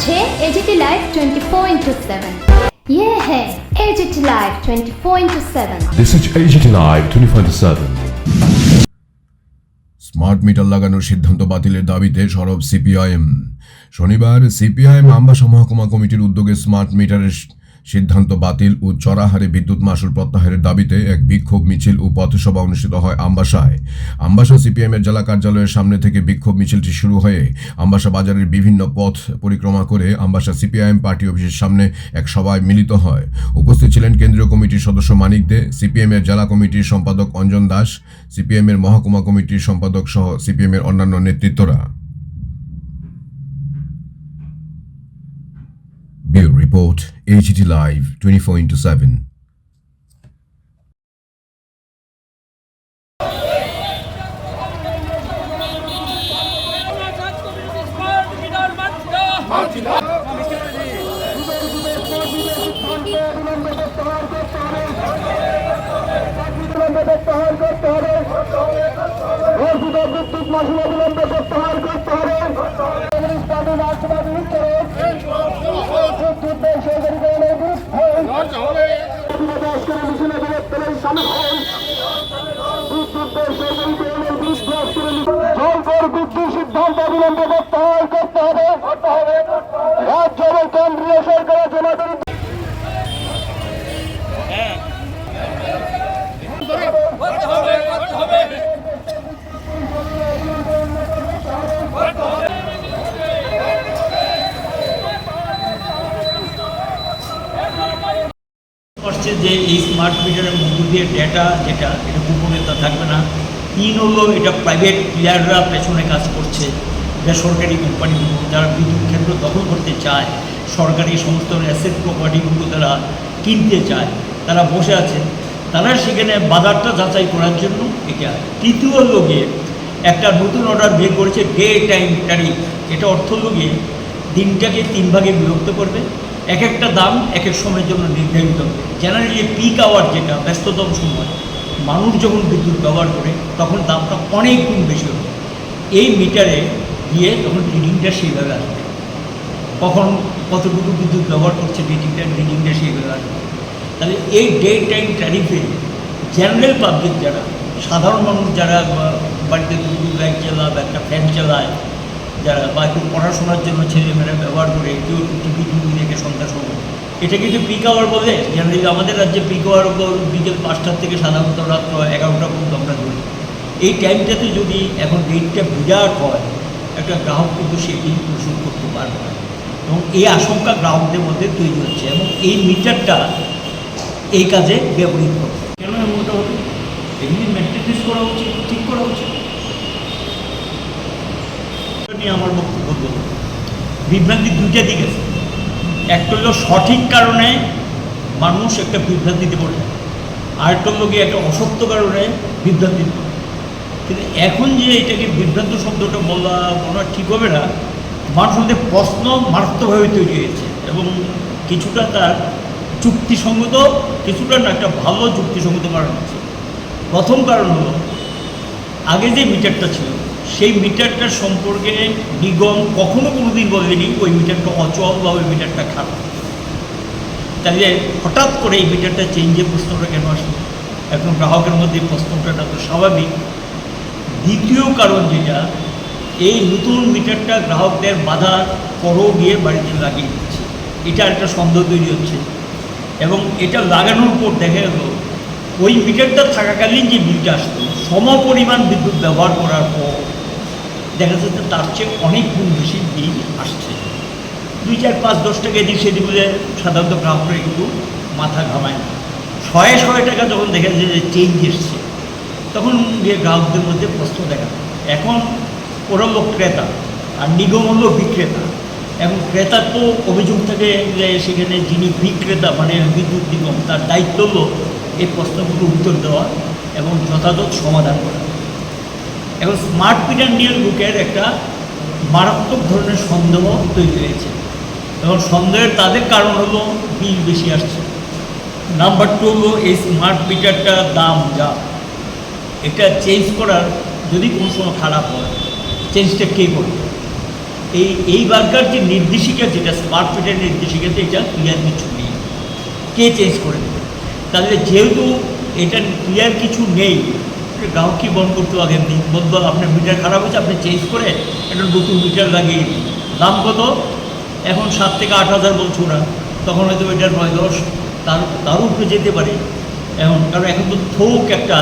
হচ্ছে AGT live twenty four into seven ইয়ে হ্যাঁ AGT live twenty four into seven This is AGT Live 24/7. Smart meter লাগানোর সিদ্ধান্ত বাতিলের দাবিতে সরব সিপিআইএম শনিবার সিপিআইএম আমবাসা মহকুমা কমিটির উদ্যোগে স্মার্ট মিটারের সিদ্ধান্ত বাতিল ও চড়াহারে বিদ্যুৎ মাসুল প্রত্যাহারের দাবিতে এক বিক্ষোভ মিছিল ও পথসভা অনুষ্ঠিত হয় আমবাসায়। আমবাসা সিপিএম এর জেলা কার্যালয়ের সামনে থেকে বিক্ষোভ মিছিলটি শুরু হয়ে আমবাসা বাজারের বিভিন্ন পথ পরিক্রমা করে আমবাসা সিপিআইএম পার্টি অফিসের সামনে এক সভায় মিলিত হয়। উপস্থিত ছিলেন কেন্দ্রীয় কমিটির সদস্য মানিক দে, সিপিএম এর জেলা কমিটির সম্পাদক অঞ্জন দাস, সিপিএম এর মহকুমা কমিটির সম্পাদক সহ সিপিএম এর অন্যান্য নেতৃত্বরা। Bureau Report, AGT Live, 24 into 7. প্রত্যাহার করতে হবে বিদ্যুৎ মশলা বিলম্বে প্রত্যাহার করতে হবে কমিউনিস্ট পার্টি রাষ্ট্রবাদী বিরুদ্ধে বিনাশ করে মিছিলে বৃহত্তরের সামিল হন বিদ্যুৎ সরকারিকরণের বিরুদ্ধে আজকের জলকর বিদ্যুৎ সিদ্ধান্ত বিলম্বে প্রত্যাহার করতে হবে রাজ্য এবং কেন্দ্রীয় সরকারের জনগণ করছে যে এই স্মার্ট মিটারের মধ্য দিয়ে ডেটা যেটা, এটা গোপনীয়তা থাকবে না। তিন হলো এটা প্রাইভেট প্লেয়াররা পেছনে কাজ করছে। বেসরকারি কোম্পানিগুলো যারা বিদ্যুৎ কেন্দ্র দখল করতে চায়, সরকারি সমস্ত অ্যাসেট প্রপার্টিগুলো তারা কিনতে চায়, তারা বসে আছে তারা সেখানে বাজারটা যাচাই করার জন্য এটা তৃতীয় লোকে একটা নতুন অর্ডার বের করেছে ডে টাইম ট্যারিফ এটা অর্থ লোকে দিনটাকে তিন ভাগে বিভক্ত করবে। এক একটা দাম, এক এক সময়ের জন্য নির্ধারিত। জেনারেলি পিক আওয়ার যেটা, ব্যস্ততম সময়, মানুষ যখন বিদ্যুৎ ব্যবহার করে, তখন দামটা অনেক গুণ বেশি হবে এই মিটারে গিয়ে তখন রিডিংটা সেইভাবে আসবে। কখন কতটুকু বিদ্যুৎ ব্যবহার করছে রিডিংটা রিডিংটা সেইভাবে আসবে। তাহলে এই ডে টাইম ট্যারিফে জেনারেল পাবলিক যারা, সাধারণ মানুষ যারা বাড়িতে দুটো লাইট চালায় বা একটা ফ্যান চালায় যারা বা একটু পড়াশোনার জন্য ছেলেমেয়েরা ব্যবহার করে কেউ টিভি টিভি দেখে সন্ধ্যার সময়। এটা কিন্তু পিক আওয়ার বলে? জেনারেলি আমাদের রাজ্যে পিক আওয়ার বিকেল পাঁচটার থেকে সাধারণত রাত্র এগারোটা পর্যন্ত আমরা ধরি এই টাইমটাতে যদি এখন রেটটা বিরাট হয়, একটা গ্রাহক কিন্তু সে সেটি পরিশোধ করতে পারবে না। এবং এই আশঙ্কা গ্রাহকদের মধ্যে তৈরি হচ্ছে এবং এই মিটারটা এই কাজে ব্যবহৃত হবে কেন এমনটা হবে? এগুলি মেনটেন্স করা উচিত, ঠিক করা উচিত। নিয়ে আমার বক্তব্য বলব বিভ্রান্তি দুইটা দিক আছে। একটা হলো সঠিক কারণে মানুষ একটা বিভ্রান্তিতে পড়ে আর একটা হলো গিয়ে একটা অসত্য কারণে বিভ্রান্তিতে পড়ে কিন্তু এখন যে এটাকে বিভ্রান্ত শব্দটা বলা হয় ঠিক হবে না মানুষের মধ্যে প্রশ্ন মারাত্মকভাবে তৈরি হয়েছে এবং কিছুটা তার চুক্তিসঙ্গত কিছুটা না একটা ভালো যুক্তিসঙ্গত কারণ আছে। প্রথম কারণ হলো, আগে যে মিটারটা ছিল সেই মিটারটার সম্পর্কে নিগম কখনো কোনো দিন বলেনি, ওই মিটারটা অচল বা ওই মিটারটা খারাপ। তাহলে হঠাৎ করে এই মিটারটা চেঞ্জের প্রশ্নটা কেন আসলো? এখন গ্রাহকের মধ্যে প্রশ্নটা তো স্বাভাবিক। দ্বিতীয় কারণ যেটা, এই নতুন মিটারটা গ্রাহকদের বাধা পরও গিয়ে বাড়িতে লাগিয়ে দিচ্ছে। এটা একটা সন্দেহ তৈরি হচ্ছে। এবং এটা লাগানোর পর দেখা গেল, ওই মিটারটা থাকাকালীন যে বিলটা আসতো সম পরিমাণ বিদ্যুৎ ব্যবহার করার পর দেখা যাচ্ছে তার চেয়ে অনেক গুণ বেশি বিল আসছে। দুই, চার, পাঁচ, দশ টাকা এদিক সেদিক বলে সাধারণত গ্রাহকরা একটু মাথা ঘামায় না। শয়ে শয়ে টাকা যখন দেখা যায় যে চেঞ্জ এসছে, তখন গিয়ে গ্রাহকদের মধ্যে প্রশ্ন দেখা। এখন ওরা হলো ক্রেতা আর নিগম হলো বিক্রেতা এখন ক্রেতার তো অভিযোগ থাকে যে সেখানে যিনি বিক্রেতা মানে বিদ্যুৎ নিগম, তার দায়িত্ব হলো এই প্রশ্নগুলো উত্তর দেওয়া এবং যথাযথ সমাধান করা। এখন স্মার্ট মিটার নিয়ে লোকের একটা মারাত্মক ধরনের সন্দেহ তৈরি হয়েছে। এবং সন্দেহের তাদের কারণ হলো বিল বেশি আসছে। নাম্বার টু হলো এই স্মার্ট মিটারটার দাম যা। এটা চেঞ্জ করার যদি কোনো সময় খারাপ হয় চেঞ্জটা কে করবে? এই এইবারকার যে নির্দেশিকা যেটা স্মার্ট মিটার নির্দেশিকাতে এটা ক্লিয়ার কিছু নেই। কে চেঞ্জ করে দেবে? তাহলে যেহেতু এটা ক্লিয়ার কিছু নেই গ্রাহককে বন্ধ করতে দিন বলব আপনার মিটার খারাপ হয়েছে, আপনি চেঞ্জ করে একটা নতুন মিটার লাগিয়ে দিন। দাম কত? এখন সাত থেকে আট হাজার বলছো না। তখন হয়তো এটার নয়, দশ, তার তার উপরে যেতে পারে। এখন, কারণ এখন তো থোক একটা।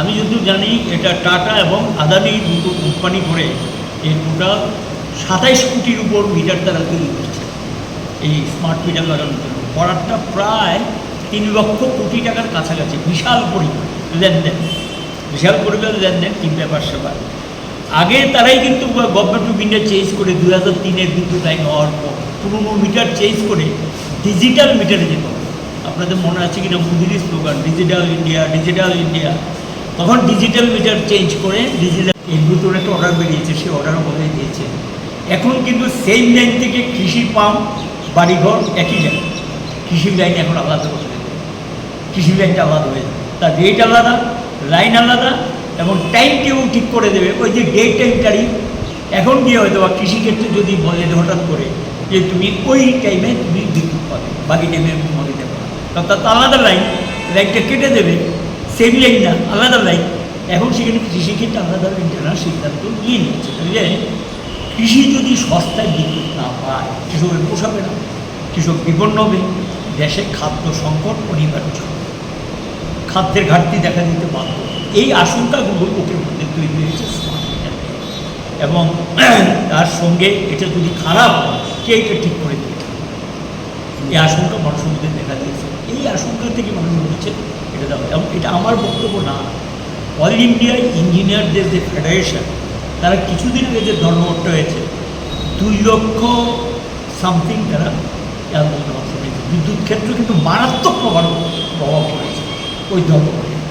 আমি যদি জানি, এটা টাটা এবং আদানি দুটো কোম্পানি করে এই টোটাল সাতাইশ কোটির উপর মিটার তারা তৈরি করছে এই স্মার্ট মিটার লাগানোর জন্য। করারটা প্রায় তিন লক্ষ কোটি টাকার কাছাকাছি, বিশাল পরিমাণ লেনদেন। বিশাল পরিমাণ লেনদেন তিন ব্যাপার সেবা আগে তারাই কিন্তু গভর্নমেন্ট অফ ইন্ডিয়া চেঞ্জ করে দুই হাজার তিনের বিদ্যুৎ আইন হওয়ার পর, পুরোনো মিটার চেঞ্জ করে ডিজিটাল মিটারে যেত। আপনাদের মনে আছে কিনা মোদির slogan digital India digital India তখন ডিজিটাল মিটার চেঞ্জ করে ডিজিটাল এর ভিতরে একটা অর্ডার বেরিয়েছে, সেই অর্ডারও বলে দিয়েছে। এখন কিন্তু সেম লাইন থেকে কৃষি পাম্প, বাড়িঘর একই লাইন কৃষি লাইন এখন আলাদা করে দেবে কৃষি লাইনটা আলাদা হয়ে যাবে তার রেট আলাদা লাইন আলাদা এবং টাইম টেবিল ঠিক করে দেবে। ওই যে ডেট টাইম তারিখ এখন গিয়ে হয়তো বা কৃষিক্ষেত্রে যদি বলে যে হঠাৎ করে যে তুমি ওই টাইমে তুমি বিদ্যুৎ পাবে, বাকি টাইমে তোমাকে দেবে না অর্থাৎ আলাদা লাইন লাইনটা কেটে দেবে সেম লাইন না, আলাদা লাইন এখন সেখানে কৃষিক্ষেত্রে আলাদা লাইন টানার সিদ্ধান্ত নিয়ে নিচ্ছে। তাহলে কৃষি যদি সস্তায় বিদ্যুৎ না পায়, কৃষকের পোষাবে না। কৃষক বিপন্ন হবে। দেশে খাদ্য সংকট অনিবার্য। খাদ্যের ঘাটতি দেখা দিতে বাধ্য। এই আশঙ্কাগুলো ওকে মধ্যে তৈরি হয়েছে এবং তার সঙ্গে এটা যদি খারাপ কে এটা ঠিক করে দিতে এই আশঙ্কা মানুষের মধ্যে দেখা দিয়েছে। এই আশঙ্কা থেকে মানুষ বলছে, এটা দেওয়া এবং এটা আমার বক্তব্য না। অল ইন্ডিয়া ইঞ্জিনিয়ারদের যে ফেডারেশন তারা কিছুদিন আগে যে ধর্মঘট হয়েছে দুই লক্ষ সামথিং তারা বিদ্যুৎ ক্ষেত্রে কিন্তু মারাত্মক প্রভাব প্রভাব পড়েছে। ধর্মঘটে